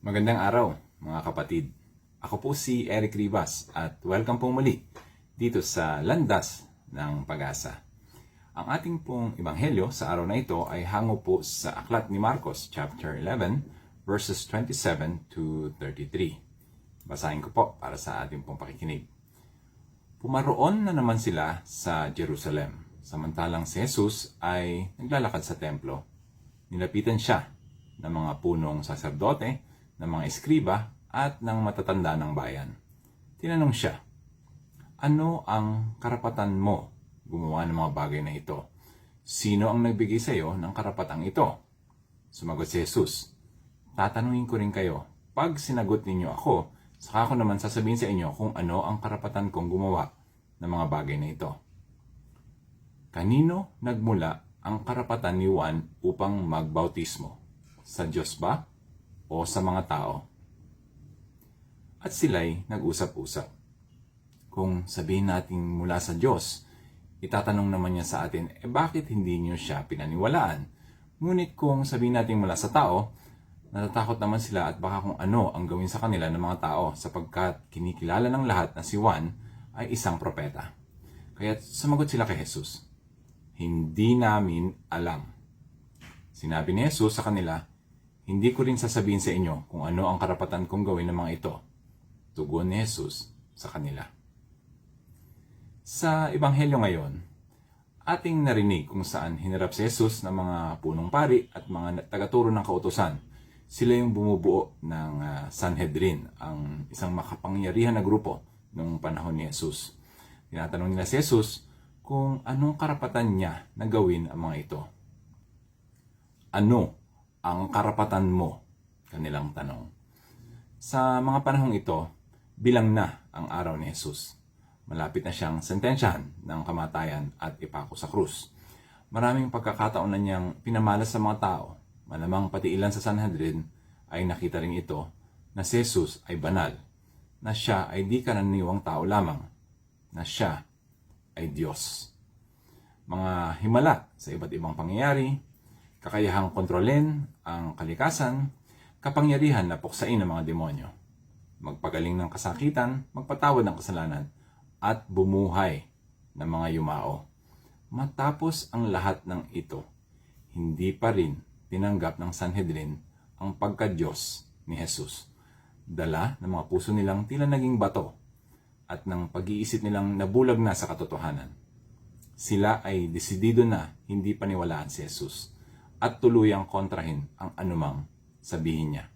Magandang araw, mga kapatid. Ako po si Eric Rivas at welcome po muli dito sa Landas ng Pag-asa. Ang ating pong ebanghelyo sa araw na ito ay hango po sa aklat ni Marcos chapter 11 verses 27 to 33. Basahin ko po para sa ating pong pakikinig. Pumaroon na naman sila sa Jerusalem. Samantalang si Jesus ay naglalakad sa templo. Nilapitan siya ng mga punong saserdote, ng mga eskriba, at ng matatanda ng bayan. Tinanong siya, Ano ang karapatan mo gumawa ng mga bagay na ito? Sino ang nagbigay sa iyo ng karapatang ito? Sumagot si Jesus, Tatanungin ko rin kayo, pag sinagot ninyo ako, saka ko naman sasabihin sa inyo kung ano ang karapatan kong gumawa ng mga bagay na ito. Kanino nagmula ang karapatan ni Juan upang magbautismo? Sa Diyos ba o sa mga tao? At sila'y nag-usap-usap. Kung sabihin natin mula sa Diyos, itatanong naman niya sa atin, eh bakit hindi niyo siya pinaniwalaan? Ngunit kung sabihin natin mula sa tao, natatakot naman sila at baka kung ano ang gawin sa kanila ng mga tao sapagkat kinikilala ng lahat na si Juan ay isang propeta. Kaya sumagot sila kay Jesus, Hindi namin alam. Sinabi ni Jesus sa kanila, Hindi ko rin sasabihin sa inyo kung ano ang karapatan kong gawin ng mga ito. Tugon ni Jesus sa kanila. Sa Ebanghelyo ngayon, ating narinig kung saan hinarap si Jesus ng mga punong pari at mga tagaturo ng kautosan. Sila yung bumubuo ng ah, Sanhedrin, ang isang makapangyarihan na grupo noong panahon ni Jesus. Tinatanong nila si Jesus kung anong karapatan niya na gawin ang mga ito. Ano ang karapatan mo? Kanilang tanong. Sa mga panahong ito, bilang na ang araw ni Jesus. Malapit na siyang sentensyahan ng kamatayan at ipako sa krus. Maraming pagkakataon na niyang pinamalas sa mga tao, malamang pati ilan sa Sanhedrin ay nakita rin ito na si Jesus ay banal, na siya ay di karaniwang tao lamang, na siya ay Diyos. Mga himala sa iba't ibang pangyayari, kakayahang kontrolin ang kalikasan, kapangyarihan na puksain ng mga demonyo, magpagaling ng kasakitan, magpatawad ng kasalanan, at bumuhay ng mga yumao. Matapos ang lahat ng ito, hindi pa rin tinanggap ng Sanhedrin ang pagka-Diyos ni Jesus. Dala ng mga puso nilang tila naging bato at ng pag-iisip nilang nabulag na sa katotohanan. Sila ay desidido na hindi paniwalaan si Jesus at tuluyang kontrahin ang anumang sabihin niya.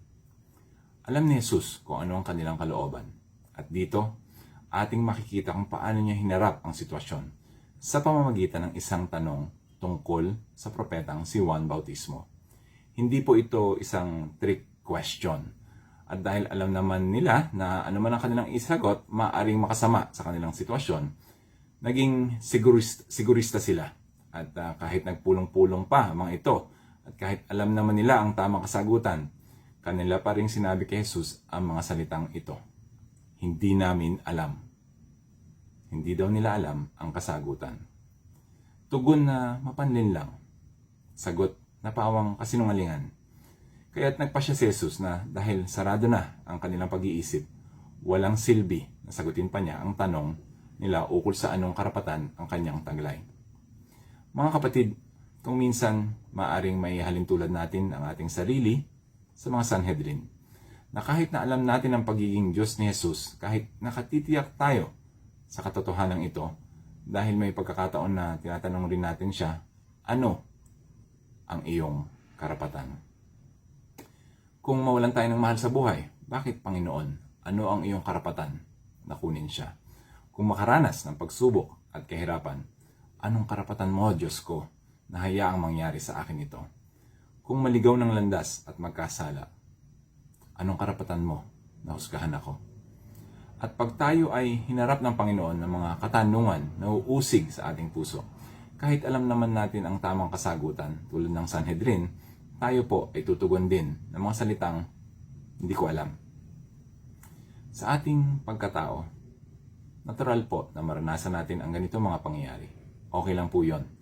Alam ni Jesus kung ano ang kanilang kalooban. At dito, ating makikita kung paano niya hinarap ang sitwasyon sa pamamagitan ng isang tanong tungkol sa propetang si Juan Bautismo. Hindi po ito isang trick question. At dahil alam naman nila na ano man ang kanilang isagot, maaring makasama sa kanilang sitwasyon, naging sigurista, sigurista sila. At ah, kahit nagpulong-pulong pa ang mga ito, at kahit alam naman nila ang tamang kasagutan, kanila pa rin sinabi kay Jesus ang mga salitang ito. Hindi namin alam. Hindi daw nila alam ang kasagutan. Tugon na mapanlin lang. Sagot na pawang kasinungalingan. Kaya't nagpa siya si Jesus na dahil sarado na ang kanilang pag-iisip, walang silbi na sagutin pa niya ang tanong nila ukol sa anong karapatan ang kanyang taglay. Mga kapatid, kung minsan maaring may halintulad natin ang ating sarili sa mga Sanhedrin, na kahit na alam natin ang pagiging Diyos ni Jesus, kahit nakatitiyak tayo sa katotohanan ito, dahil may pagkakataon na tinatanong rin natin siya, ano ang iyong karapatan? Kung mawalan tayo ng mahal sa buhay, bakit Panginoon? Ano ang iyong karapatan na kunin siya? Kung makaranas ng pagsubok at kahirapan, anong karapatan mo, Diyos ko, na hayaang mangyari sa akin ito? Kung maligaw ng landas at magkasala, anong karapatan mo na husgahan ako? At pag tayo ay hinarap ng Panginoon ng mga katanungan na uusig sa ating puso, kahit alam naman natin ang tamang kasagutan tulad ng Sanhedrin, tayo po ay tutugon din ng mga salitang hindi ko alam. Sa ating pagkatao, natural po na maranasan natin ang ganito mga pangyayari. Okay lang po yon.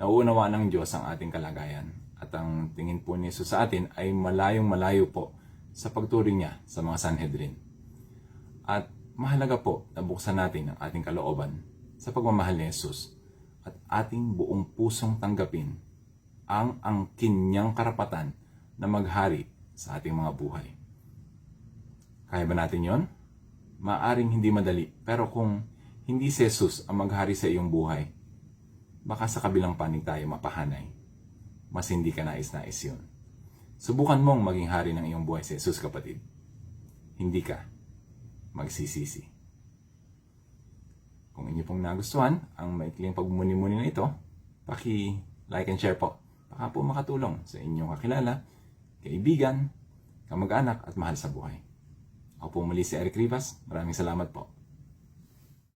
Nauunawa ng Diyos ang ating kalagayan at ang tingin po ni Jesus sa atin ay malayong malayo po sa pagturing niya sa mga Sanhedrin. At mahalaga po na buksan natin ang ating kalooban sa pagmamahal ni Jesus at ating buong pusong tanggapin ang angkin niyang karapatan na maghari sa ating mga buhay. Kaya ba natin yon? Maaring hindi madali, pero kung hindi si Jesus ang maghari sa iyong buhay, baka sa kabilang panig tayo mapahanay. Mas hindi ka nais-nais yun. Subukan mong maging hari ng iyong buhay si Jesus, kapatid. Hindi ka magsisisi. Kung inyo pong nagustuhan ang maikling pagmuni-muni na ito, paki-like and share po. Baka po makatulong sa inyong kakilala, kaibigan, kamag-anak at mahal sa buhay. Ako po muli si Eric Rivas. Maraming salamat po.